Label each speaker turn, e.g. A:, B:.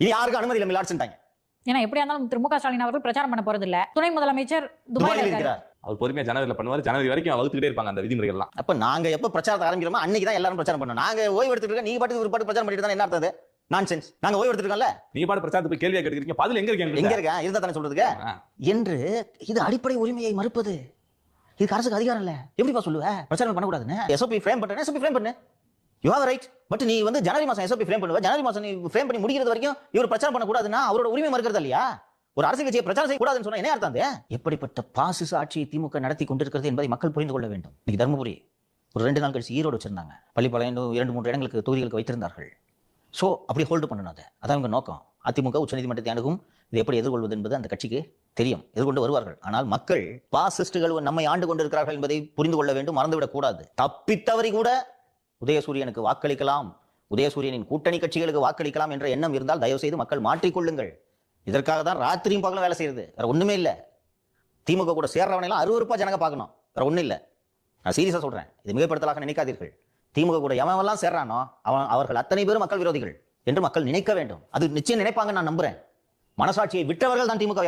A: இனி யாருக்கும் அனுமதி இல்லை மிலாட்ஸ்ட்டாங்க
B: ஏன்னா எப்படியா இருந்தாலும் திரு மு க ஸ்டாலின் அவர்கள் பிரச்சாரம் பண்ண போறது இல்ல. துணை முதலமைச்சர் துபாயில
A: இருக்கிறார்.
C: அவர் பொறுமையா ஜனவரியில பண்ணுவாரு. ஜனவரி வரைக்கும் வகுத்துக்கிட்டே இருப்பாங்க அந்த விதிமுறைகள்லாம்.
A: அப்ப நாங்க எப்ப பிரச்சாரத்தை ஆரம்பிக்கிறோமோ அன்னைக்கு தான் எல்லாரும் பிரச்சாரம் பண்ணணும். நாங்க ஓய்வு எடுத்துட்டு இருக்க நீங்க பாட்டுக்கு ஒரு பாட்டு பிரச்சாரம் பண்ணிட்டு தான்? என்ன அர்த்தம் நான் சென்ஸ் நாங்க ஓய்வு எடுத்துட்டு இருக்கோம்ல?
C: நீங்க பாட்டு பிரச்சாரத்துக்கு போய் கேள்வியா கேட்டுக்கிறீங்க பதில் எங்க இருக்கு
A: எங்க இருக்கேன் இருந்தா தானே சொல்றதுக்கு. என்று இது அடிப்படை உரிமையை மறுப்பது. இதுக்கு அரசுக்கு அதிகாரம் இல்ல. எப்படிப்பா சொல்லுவ? பிரச்சாரம் பண்ணக்கூடாதுன்னு? எஸ்ஓபி ஃப்ரேம் பண்றேன் எஸ்ஓபி ஃப்ரேம் பண்ணு. யூ ஹேவ் ரைட் பட் நீ வந்து ஜனவரி மாசம் எஸ்ஓபி ஃப்ரேம் பண்ணுவ. ஜனவரி மாசம் நீ ஃப்ரேம் பண்ணி முடிக்கிறது வரைக்கும் இவர் பிரச்சாரம் பண்ணக்கூடாதுன்னா அவரோட உரிமை மறுக்கிறது இல்லையா? ஒரு அரசியல் கட்சியை பிரச்சாரம் செய்யக்கூடாதுன்னு சொன்னா என்ன அர்த்தம் எப்படிப்பட்ட பாசிச ஆட்சியை திமுக நடத்தி கொண்டிருக்கிறது என்பதை மக்கள் புரிந்து கொள்ள வேண்டும். இன்னைக்கு தருமபுரி ஒரு ரெண்டு நாள் கழிச்சு ஈரோடு வச்சிருந்தாங்க. பள்ளிப்பாளையம் இன்னும் இரண்டு மூன்று இடங்களுக்கு தொகுதிகளுக்கு வைத்திருந்தார்கள். ஸோ அப்படி ஹோல்டு பண்ணணும் அதை. அதான் அவங்க நோக்கம். அதிமுக உச்சநீதிமன்றத்தை அணுகும். இதை எப்படி எதிர்கொள்வது என்பது அந்த கட்சிக்கு தெரியும். எதிர்கொண்டு வருவார்கள். ஆனால் மக்கள் பாசிஸ்டுகள் நம்மை ஆண்டு கொண்டிருக்கிறார்கள் என்பதை புரிந்து கொள்ள வேண்டும். மறந்துவிடக் கூடாது தப்பித்தவரி கூட உதயசூரியனுக்கு வாக்களிக்கலாம். உதயசூரியனின் கூட்டணி கட்சிகளுக்கு வாக்களிக்கலாம் என்ற எண்ணம் இருந்தால் தயவு செய்து மக்கள் மாற்றிக்கொள்ளுங்கள். இதற்காக தான் ராத்திரியும் பகலும் வேலை செய்யறது. வேற ஒண்ணுமே இல்லை. திமுக கூட சேர்றவனையெல்லாம் அருவருப்பா ஜனங்க பார்க்கணும். வேற ஒண்ணும் இல்லை. நான் சீரியஸா சொல்றேன். இது மிகப்படுத்தலாக நினைக்காதீர்கள். திமுக கூட எவன்லாம் சேர்றானோ அவன் அவர்கள் அத்தனை பேரும் மக்கள் விரோதிகள் என்று மக்கள் நினைக்க வேண்டும். அது நிச்சயம் நினைப்பாங்க நான் நம்புறேன். மனசாட்சியை விட்டவர்கள் தான் திமுக